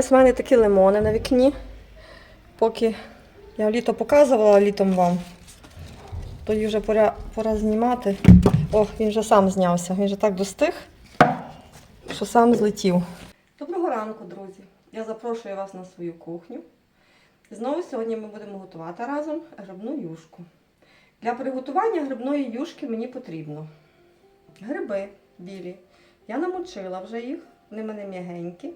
Ось в мене такі лимони на вікні. Поки я літо показувала літом вам, то їх вже пора, пора знімати. О, він вже сам знявся. Він вже так достиг, що сам злетів. Доброго ранку, друзі! Я запрошую вас на свою кухню. Знову сьогодні ми будемо готувати разом грибну юшку. Для приготування грибної юшки мені потрібно гриби білі. Я намочила вже їх, вони мене м'ягенькі.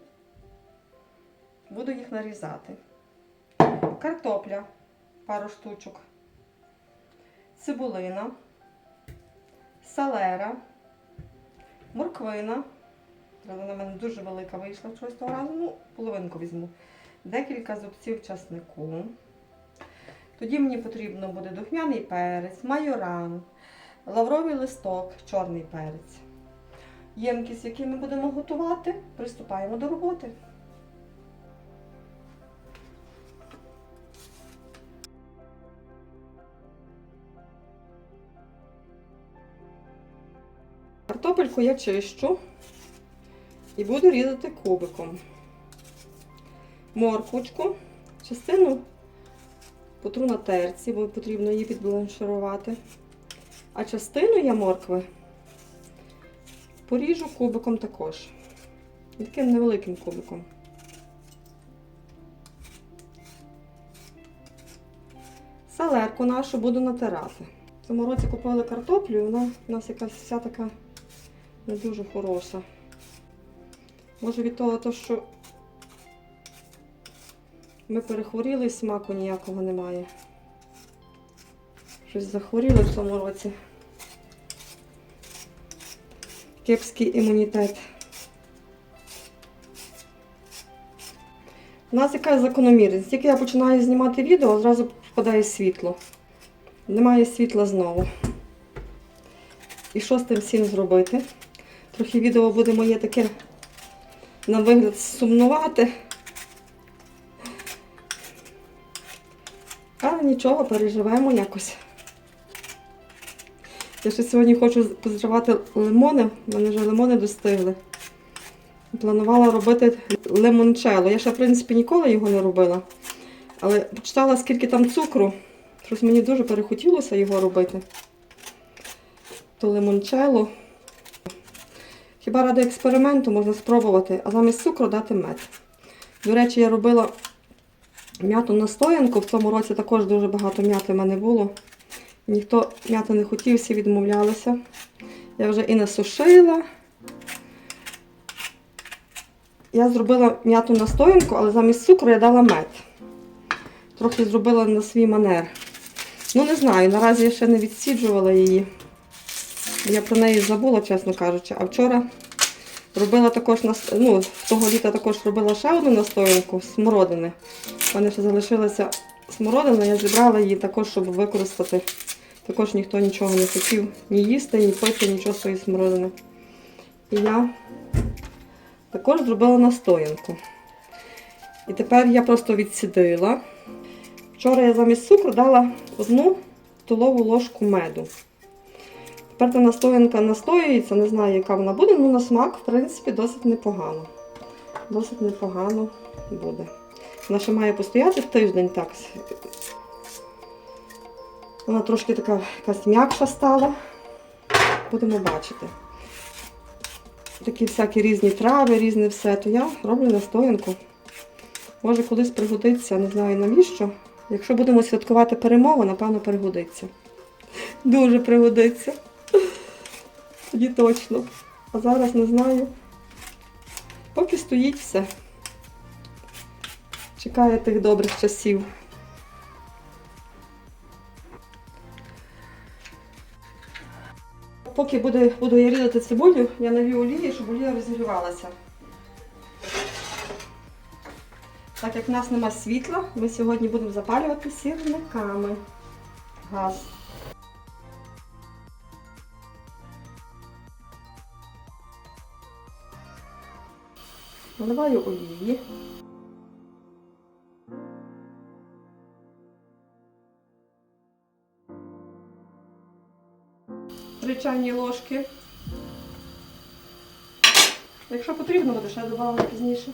Буду їх нарізати. Картопля, пару штучок, цибулина, салера, морквина. Вона мене дуже велика вийшла щось того разу, ну, половинку візьму. Декілька зубців часнику. Тоді мені потрібно буде духмяний перець, майоран, лавровий листок, чорний перець. Ємкість, який ми будемо готувати, приступаємо до роботи. Картопельку я чищу і буду різати кубиком. Морквочку, частину потру на терці, бо потрібно її підбланширувати. А частину я моркви поріжу кубиком також. Таким невеликим кубиком. Салерку нашу буду натирати. В цьому році купили картоплю, і вона у нас якась вся така не дуже хороша. Може від того, то, що ми перехворіли і смаку ніякого немає. Щось захворіли в цьому році. Кепський імунітет. У нас якась закономірність. Тільки я починаю знімати відео, зразу впадає світло. Немає світла знову. І що з тим всім зробити? Трохи відео буде моє таке на вигляд сумнувати. Але нічого, переживемо якось. Я ще сьогодні хочу позривати лимони, мене вже лимони достигли. Планувала робити лимончело. Я ще, в принципі, ніколи його не робила. Але почитала, скільки там цукру. Щось мені дуже перехотілося його робити. То лимончело. Хіба ради експерименту можна спробувати, а замість цукру дати мед. До речі, я робила м'яту настоянку. В цьому році також дуже багато м'яти в мене було. Ніхто м'яти не хотів, всі відмовлялися. Я вже і насушила. Я зробила м'яту настоянку, але замість цукру я дала мед. Трохи зробила на свій манер. Ну, не знаю, наразі я ще не відсіджувала її. Я про неї забула, чесно кажучи. А вчора робила також ну, того літа також робила ще одну настоянку смородини. У мене ще залишилася смородина, я зібрала її також, щоб використати. Також ніхто нічого не хотів ні їсти, ні пити, нічого своєї смородини. І я також зробила настоянку. І тепер я просто відсідила. Вчора я замість цукру дала одну столову ложку меду. Тепер та настоянка настоюється, не знаю, яка вона буде, але на смак, в принципі, досить непогано. Досить непогано буде. Вона ще має постояти в тиждень так. Вона трошки така якась м'якша стала. Будемо бачити. Такі всякі різні трави, різне все, то я роблю настоянку. Може колись пригодиться, не знаю навіщо. Якщо будемо святкувати перемогу, напевно, пригодиться. Дуже пригодиться. Тоді точно. А зараз не знаю. Поки стоїть все. Чекає тих добрих часів. Поки буде, буду я різати цибулю, я налью олії, щоб олія розігрівалася. Так як в нас нема світла, ми сьогодні будемо запалювати сірниками газ. Наливаю олії. Три чайні ложки. Якщо потрібно, буде ще додавати пізніше.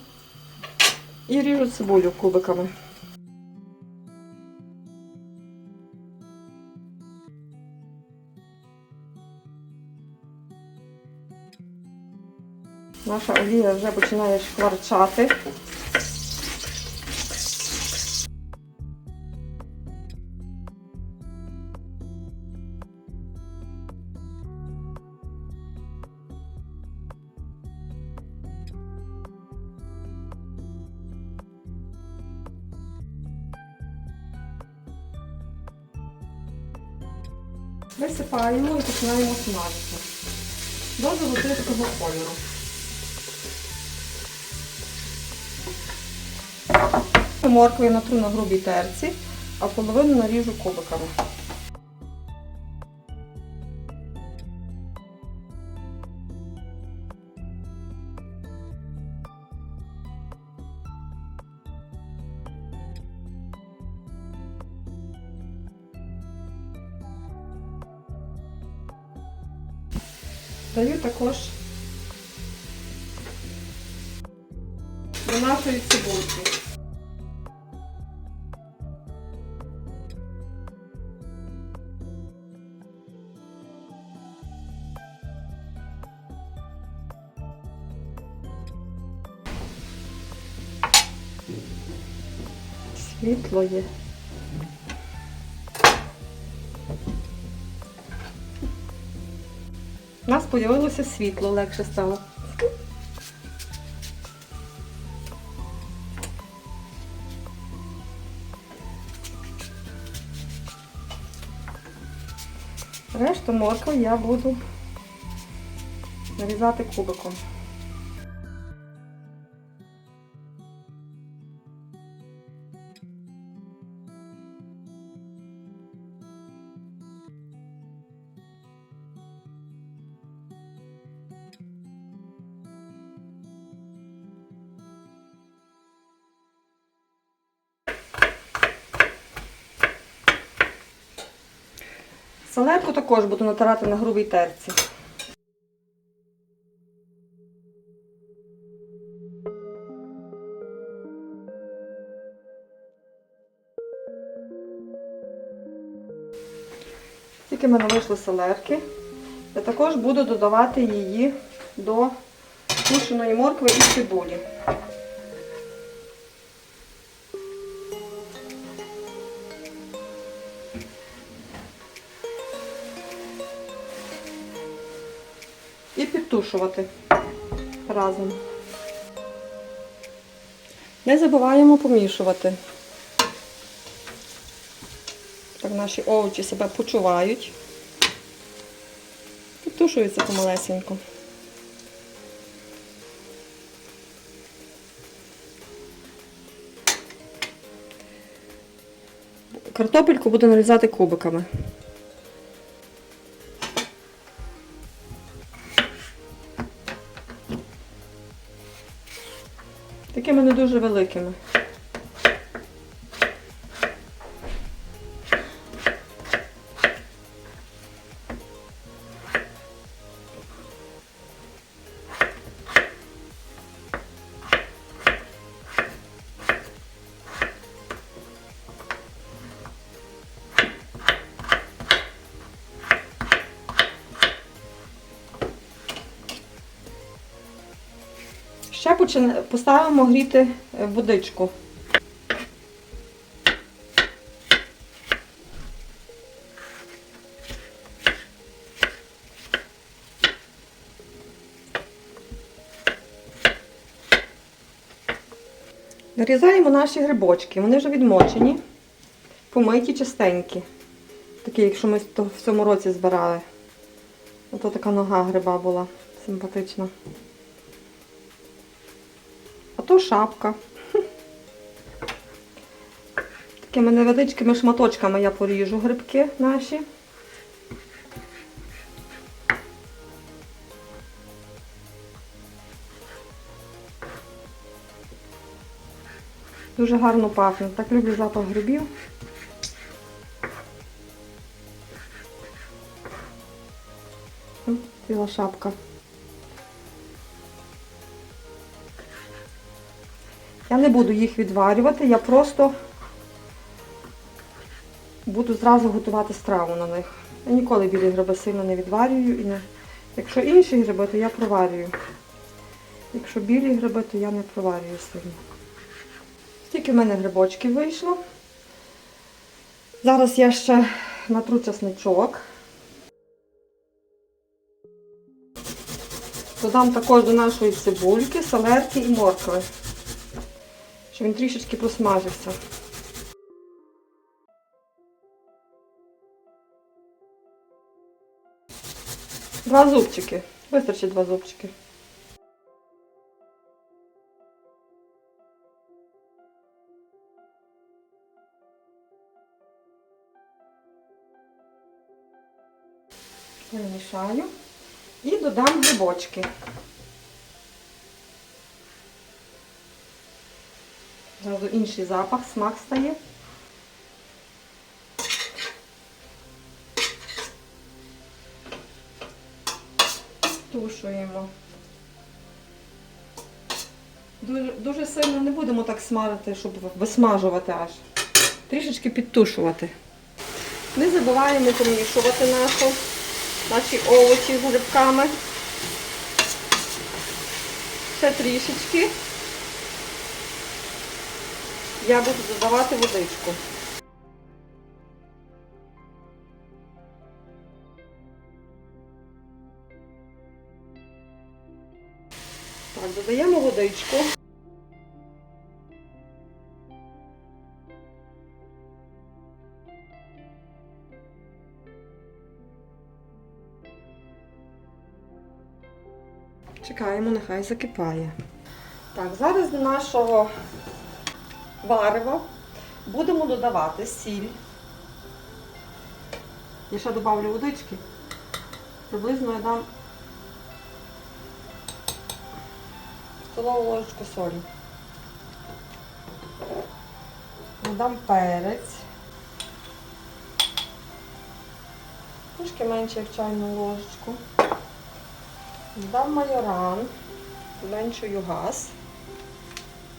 І ріжу цибулю кубиками. Наша олія вже починає шкварчати. Висипаємо і починаємо смажити. До золотистого кольору. Моркву я натру на грубій терці, а половину наріжу кубиками. Даю також до нашої цибульки. Світло. У нас з'явилося світло, легше стало. Решту моркви я буду нарізати кубиком. Також буду натирати на грубій терці. Тільки в мене вийшли селерки. Я також буду додавати її до тушеної моркви і цибулі. І разом. Не забуваємо помішувати. Так наші овочі себе почувають. Підтушуються помалесенько. Картопельку буду нарізати кубиками. Такими не дуже великими. Поставимо гріти е, водичку. Нарізаємо наші грибочки. Вони вже відмочені, помиті чистенькі. Такі, якщо ми в цьому році збирали. Ото така нога гриба була симпатична. Шапка. Такими невеличкими шматочками я поріжу грибки наші. Дуже гарно пахне. Так люблю запах грибів. Ціла шапка. Я не буду їх відварювати, я просто буду зразу готувати страву на них. Я ніколи білі гриби сильно не відварюю. І не... Якщо інші гриби, то я проварюю. Якщо білі гриби, то я не проварюю сильно. Стільки в мене грибочків вийшло. Зараз я ще натру чесничок. Додам також до нашої цибульки, салерки і моркви, щоб він трішечки просмажився. Два зубчики. Вистачить два зубчики. Перемішаю і додам грибочки. Зразу інший запах, смак стає. Тушуємо. Дуже, дуже сильно не будемо так смажити, щоб висмажувати аж. Трішечки підтушувати. Не забуваємо помішувати нашу, наші овочі з грибками. Ще трішечки. Я буду додавати водичку. Так, додаємо водичку. Чекаємо, нехай закипає. Так, зараз до нашого варева будемо додавати сіль. Я ще додавлю водички. Приблизно я дам столову ложечку солі. Додам перець. Трошки менше як чайну ложечку. Додам майоран, зменшую газ.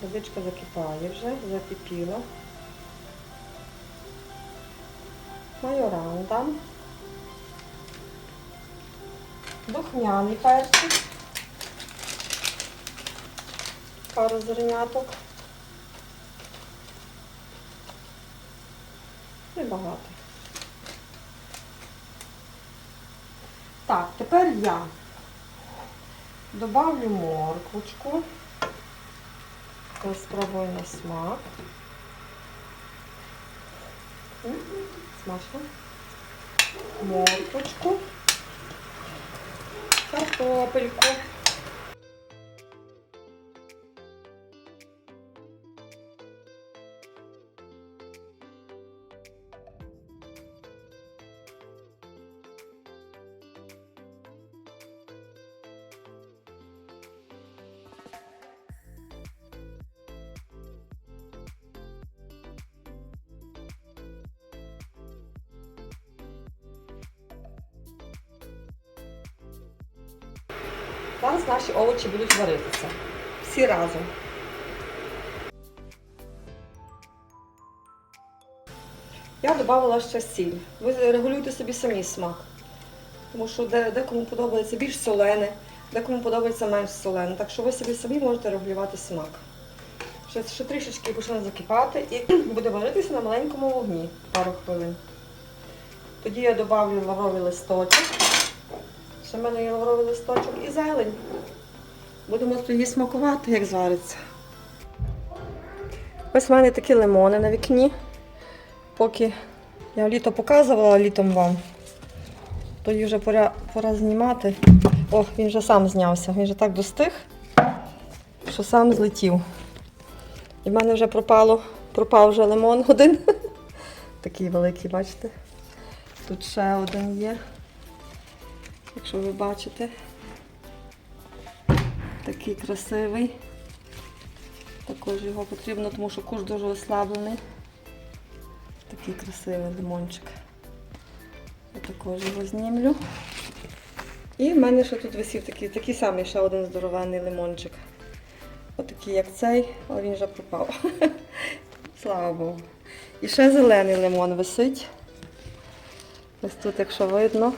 Водичка закипає вже, закипіла. Майоран дам. Духмяний перчик. Пару зерняток. Небагато. Так, тепер я добавлю морквочку. Спробую на смак. М, Смачно. Морквочку. Картопельку. Овочі будуть варитися. Всі разом. Я додала ще сіль. Ви регулюйте собі самі смак. Тому що декому подобається більш солене, декому подобається менш солене. Так що ви собі самі можете регулювати смак. Ще, ще трішечки почне закипати і буде варитися на маленькому вогні пару хвилин. Тоді я додавлю лавровий листочок. Ще в мене є лавровий листочок і зелень. Будемо тоді смакувати, як звариться. Ось в мене такі лимони на вікні. Поки я літо показувала літом вам, тоді вже пора, пора знімати. О, він вже сам знявся. Він вже так достиг, що сам злетів. І в мене вже пропало, пропав вже лимон один. Такий великий, бачите? Тут ще один є. Якщо ви бачите, такий красивий. Також його потрібно, тому що куш дуже ослаблений. Такий красивий лимончик. Я також його знімлю. І в мене ще тут висів такий, такий самий ще один здоровенний лимончик. От такий, як цей, але він вже пропав. Слава Богу. І ще зелений лимон висить. Ось тут, якщо видно.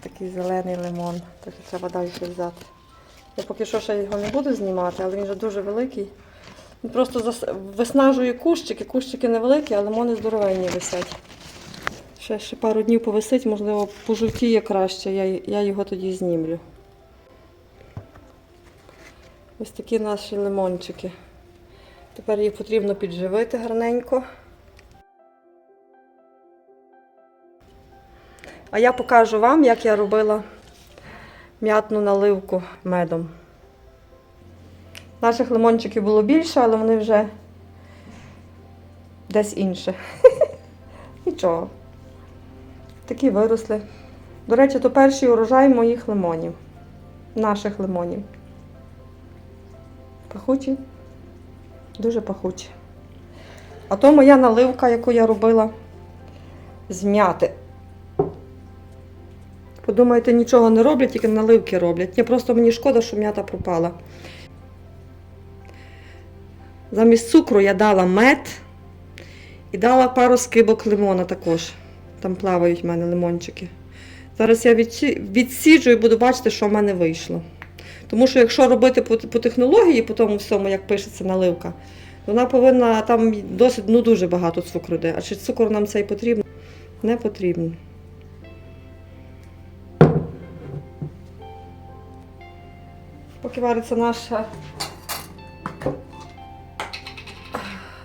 Такий зелений лимон. Так і треба далі взяти. Я поки що ще його не буду знімати, але він вже дуже великий. Він просто зас- виснажує кущики. Кущики невеликі, а лимони здоровенні висять. Ще, ще пару днів повисить, можливо, пожовтіє краще, я, я його тоді знімлю. Ось такі наші лимончики. Тепер їх потрібно підживити гарненько. А я покажу вам, як я робила м'ятну наливку медом. Наших лимончиків було більше, але вони вже десь інше. Нічого. Такі виросли. До речі, то перший урожай моїх лимонів. Наших лимонів. Пахучі. Дуже пахучі. А то моя наливка, яку я робила з м'яти. Подумаєте, нічого не роблять, тільки наливки роблять. Ні, просто мені шкода, що м'ята пропала. Замість цукру я дала мед і дала пару скибок лимона також. Там плавають в мене лимончики. Зараз я відсіджу і буду бачити, що в мене вийшло. Тому що якщо робити по технології, по тому всьому, як пишеться наливка, то вона повинна там досить ну, дуже багато цукру йде. А чи цукор нам цей потрібен? Не потрібен. Поки вариться наша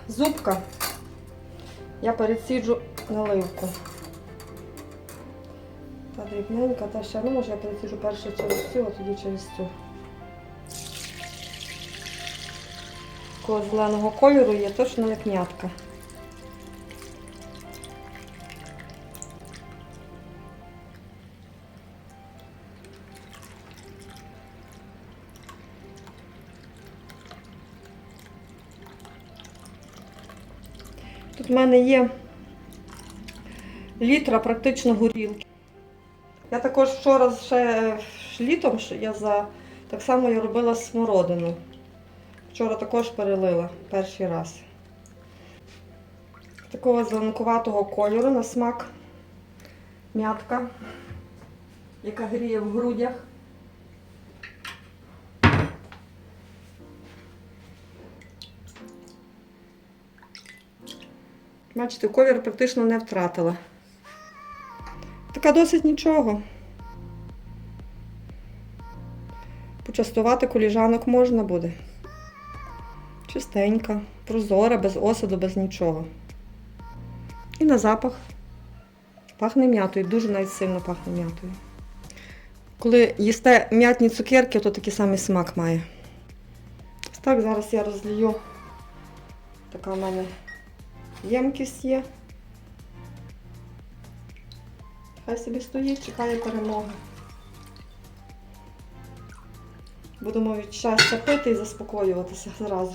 зубка, я пересіджу наливку. Та дрібненька, та ще, ну може я пересіджу перше через цю, а тоді через цю. Такого зеленого кольору є точно як м'ятка. Тут в мене є літра практично горілки. Я також вчора ще літом я за так само я робила смородину. Вчора також перелила перший раз. Такого зеленкуватого кольору на смак м'ятка, яка гріє в грудях. Бачите, колір практично не втратила. Така досить нічого. Почастувати коліжанок можна буде. Чистенька, прозора, без осаду, без нічого. І на запах. Пахне м'ятою, дуже навіть сильно пахне м'ятою. Коли їсте м'ятні цукерки, то такий самий смак має. Так, зараз я розлію. Така в мене ємкість є. Хай собі стоїть, чекає перемоги. Будемо від щастя пити і заспокоюватися зразу.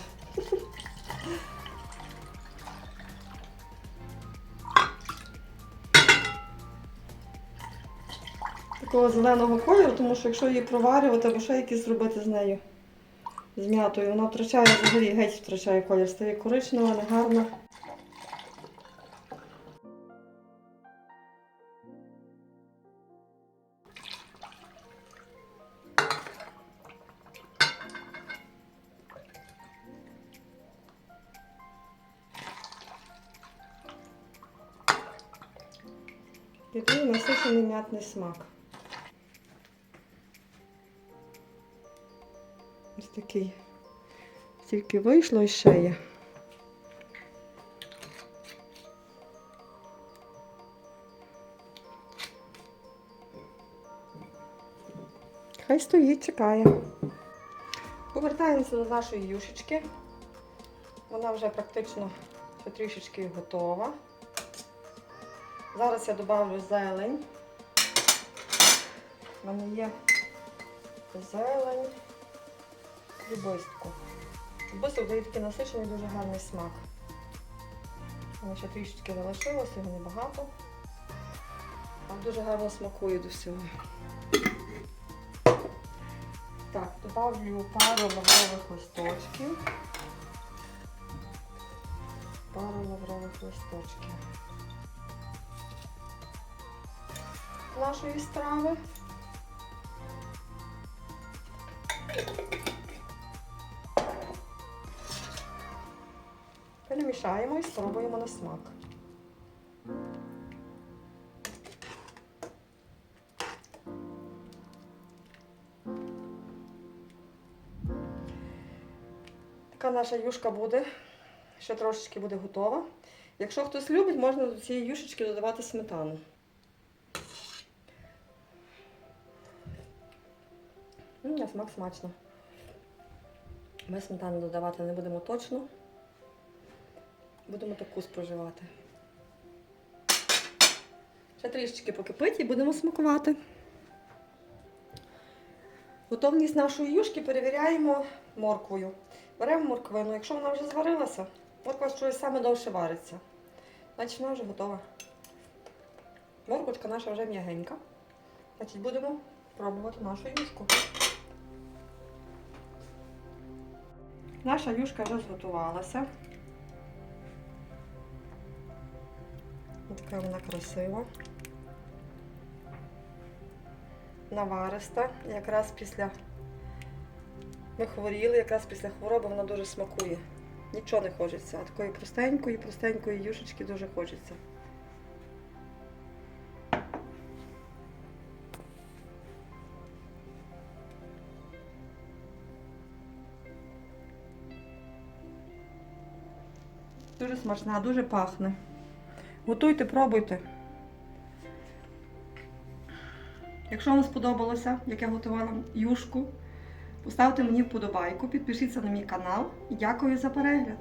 Такого зеленого кольору, тому що якщо її проварювати або ще якісь зробити з нею з м'ятою, вона втрачає взагалі геть втрачає колір, стає коричнева, негарна. Насичений смак. Ось такий. Тільки вийшло і ще. Хай стоїть, чекає. Повертаємося до нашої юшечки. Вона вже практично трішечки готова. Зараз я додавлю зелень. Мене є зелень, любистку. Любисток дає такий насичений, дуже гарний смак. Воно ще трішечки залишилося, його небагато. А дуже гарно смакує до всього. Так, добавлю пару лаврових листочків. Пару лаврових листочків. Нашої страви. Перемішаємо і спробуємо на смак. Така наша юшка буде. Ще трошечки буде готова. Якщо хтось любить, можна до цієї юшечки додавати сметану. На смак смачно. Ми сметану додавати не будемо точно. Будемо таку споживати. Ще трішечки покипить і будемо смакувати. Готовність нашої юшки перевіряємо морквою. Беремо морквину, якщо вона вже зварилася, морква щось саме довше вариться. Значить вона вже готова. Морквочка наша вже м'ягенька. Значить будемо пробувати нашу юшку. Наша юшка вже зготувалася. Така вона красива. Навариста. Якраз після ми хворіли, якраз після хвороби вона дуже смакує. Нічого не хочеться. А такої простенької, простенької юшечки дуже хочеться. Дуже смачна, дуже пахне. Готуйте, пробуйте. Якщо вам сподобалося, як я готувала юшку, поставте мені вподобайку, підпишіться на мій канал і дякую за перегляд.